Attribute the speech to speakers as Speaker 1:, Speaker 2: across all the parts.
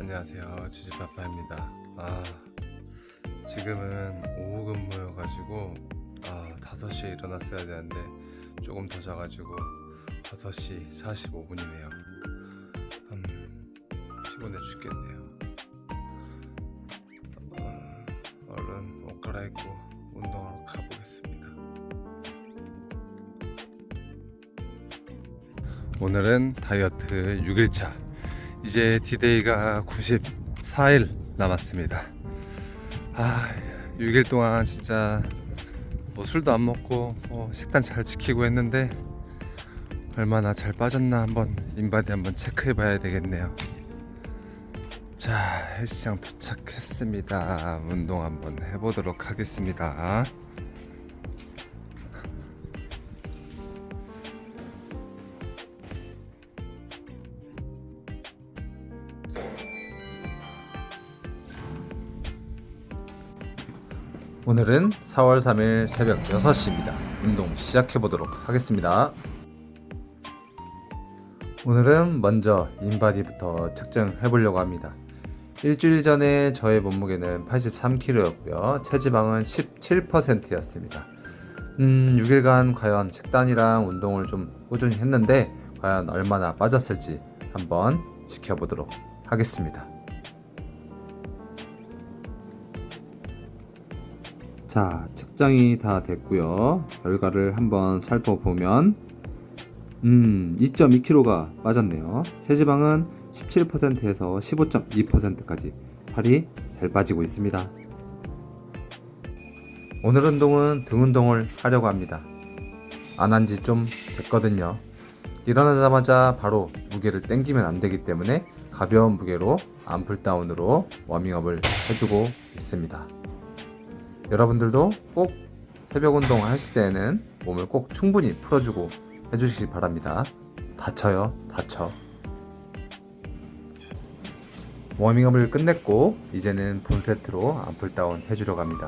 Speaker 1: 안녕하세요. 지지빠빠입니다. 아 지금은 오후 근무여가지고 아 5시에 일어났어야 되는데 조금 더 자가지고 5시 45분이네요. 음 피곤해 죽겠네요. 어, 얼른 옷 갈아입고 운동하러 가보겠습니다. 오늘은 다이어트 6일차 이제 디데이가 94일 남았습니다. 아, 6일 동안 진짜 뭐 술도 안 먹고 뭐 식단 잘 지키고 했는데 얼마나 잘 빠졌나 한번 인바디 한번 체크해 봐야 되겠네요. 자, 헬스장 도착했습니다. 운동 한번 해보도록 하겠습니다.
Speaker 2: 오늘은 4월 3일 새벽 6시입니다. 운동 시작해 보도록 하겠습니다. 오늘은 먼저 인바디부터 측정해 보려고 합니다. 일주일 전에 저의 몸무게는 83kg였고요. 체지방은 17%였습니다. 음, 6일간 과연 식단이랑 운동을 좀 꾸준히 했는데 과연 얼마나 빠졌을지 한번 지켜보도록 하겠습니다. 자, 측정이 다 됐고요. 결과를 한번 살펴보면 음, 2.2kg가 빠졌네요. 체지방은 17%에서 15.2%까지 팔이 잘 빠지고 있습니다. 오늘 운동은 등 운동을 하려고 합니다. 안 한 지 좀 됐거든요. 일어나자마자 바로 무게를 땡기면 안 되기 때문에 가벼운 무게로 암풀 다운으로 워밍업을 해주고 있습니다. 여러분들도 꼭 새벽 운동 하실 때에는 몸을 꼭 충분히 풀어주고 해주시기 바랍니다. 다쳐요, 다쳐. 워밍업을 끝냈고 이제는 본 세트로 암풀 다운 해주려고 합니다.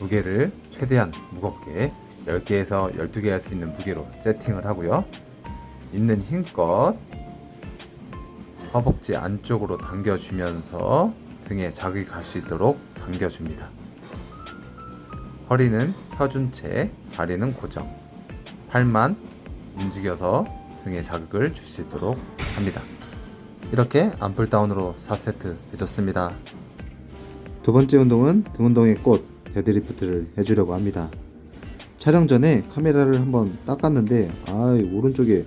Speaker 2: 무게를 최대한 무겁게 10개에서 12개 할 수 있는 무게로 세팅을 하고요. 있는 힘껏 허벅지 안쪽으로 당겨주면서 등에 자극이 갈 수 있도록 당겨줍니다. 허리는 펴준 채 다리는 고정. 팔만 움직여서 등에 자극을 있도록 합니다. 이렇게 암풀 다운으로 4세트 해줬습니다. 두 번째 운동은 등 운동의 꽃 데드리프트를 해주려고 합니다. 촬영 전에 카메라를 한번 닦았는데 아 오른쪽에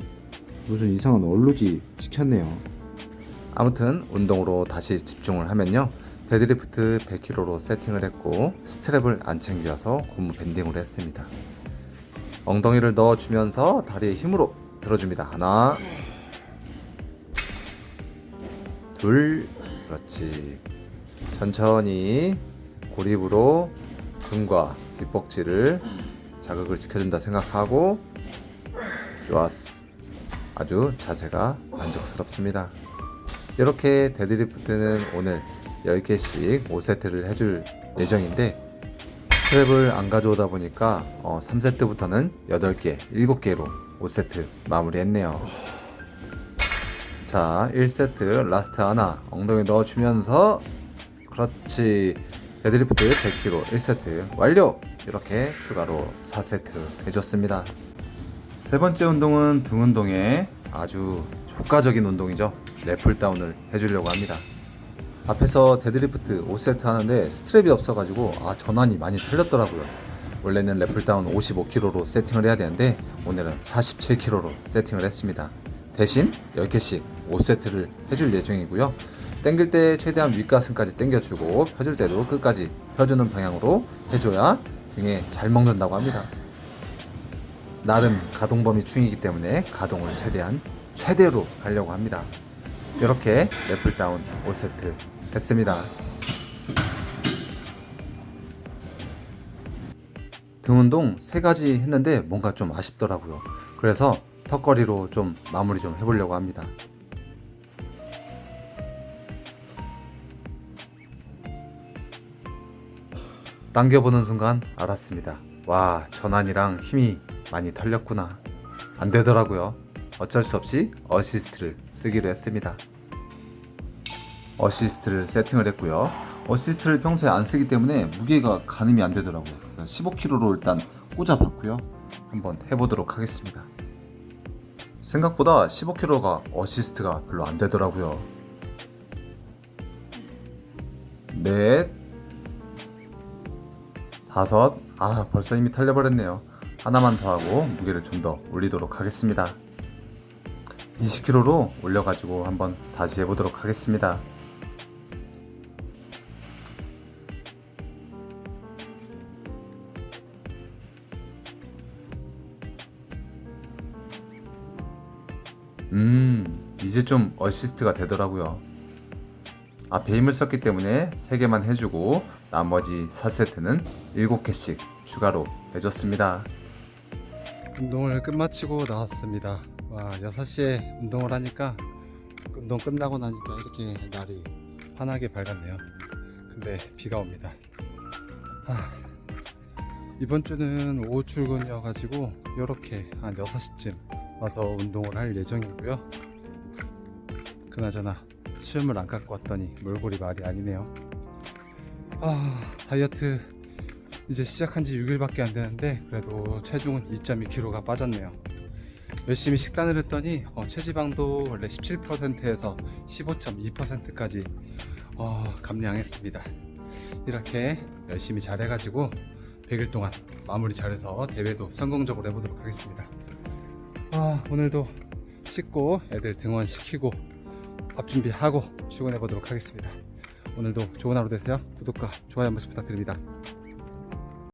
Speaker 2: 무슨 이상한 얼룩이 찍혔네요. 아무튼 운동으로 다시 집중을 하면요. 데드리프트 100kg로 세팅을 했고 스트랩을 안 챙겨서 고무 밴딩으로 했습니다. 엉덩이를 넣어주면서 다리에 힘으로 들어줍니다. 하나, 둘, 그렇지. 천천히 고립으로 등과 뒷벅지를 자극을 시켜준다 생각하고 좋았어. 아주 자세가 만족스럽습니다. 이렇게 데드리프트는 오늘 10개씩 5세트를 해줄 예정인데 스트랩을 안 가져오다 보니까 어, 3세트부터는 8개, 7개로 5세트 마무리했네요. 자, 1세트 라스트 하나 엉덩이 넣어주면서 그렇지 데드리프트 100kg 1세트 완료! 이렇게 추가로 4세트 해줬습니다. 세 번째 운동은 등 운동에 아주 효과적인 운동이죠. 랩풀 다운을 해주려고 합니다. 앞에서 데드리프트 5세트 하는데 스트랩이 없어가지고 아 전환이 많이 틀렸더라고요. 원래는 랩풀 다운 55kg로 세팅을 해야 되는데 오늘은 47kg로 세팅을 했습니다. 대신 10개씩 5세트를 해줄 예정이고요. 당길 때 최대한 윗가슴까지 당겨주고 펴줄 때도 끝까지 펴주는 방향으로 해줘야 등에 잘 먹는다고 합니다. 나름 가동 범위 중이기 때문에 가동을 최대한 최대로 하려고 합니다. 이렇게 랩풀 다운 5세트 했습니다. 등 운동 세 가지 했는데 뭔가 좀 아쉽더라고요. 그래서 턱걸이로 좀 마무리 좀 해보려고 합니다. 당겨보는 순간 알았습니다. 와, 전환이랑 힘이 많이 털렸구나. 안 되더라고요. 어쩔 수 없이 어시스트를 쓰기로 했습니다. 어시스트를 세팅을 했고요. 어시스트를 평소에 안 쓰기 때문에 무게가 가늠이 안 되더라고요. 15kg로 일단 꽂아봤고요. 한번 해보도록 하겠습니다. 생각보다 15kg가 어시스트가 별로 안 되더라고요. 넷, 다섯, 아 벌써 이미 털려버렸네요. 하나만 더 하고 무게를 좀 더 올리도록 하겠습니다. 20kg로 올려가지고 한번 다시 해보도록 하겠습니다. 음, 이제 좀 어시스트가 되더라고요. 앞에 힘을 썼기 때문에 3개만 해주고 나머지 4세트는 7개씩 추가로 해줬습니다.
Speaker 1: 운동을 끝마치고 나왔습니다. 와, 6시에 운동을 하니까 운동 끝나고 나니까 이렇게 날이 환하게 밝았네요. 근데 비가 옵니다. 아, 이번 주는 오후 출근이어 가지고 이렇게 한 6시쯤 와서 운동을 할 예정이고요. 그나저나 수염을 안 깎고 왔더니 몰골이 말이 아니네요. 아, 다이어트 이제 시작한 지 6일밖에 안 되는데 그래도 체중은 2.2kg가 빠졌네요. 열심히 식단을 했더니 어, 체지방도 원래 17%에서 15.2%까지 어, 감량했습니다. 이렇게 열심히 잘해가지고 100일 동안 마무리 잘해서 대회도 성공적으로 해보도록 하겠습니다. 아, 오늘도 씻고 애들 등원시키고 밥 준비하고 출근해 보도록 하겠습니다. 오늘도 좋은 하루 되세요. 구독과 좋아요 한 번씩 부탁드립니다.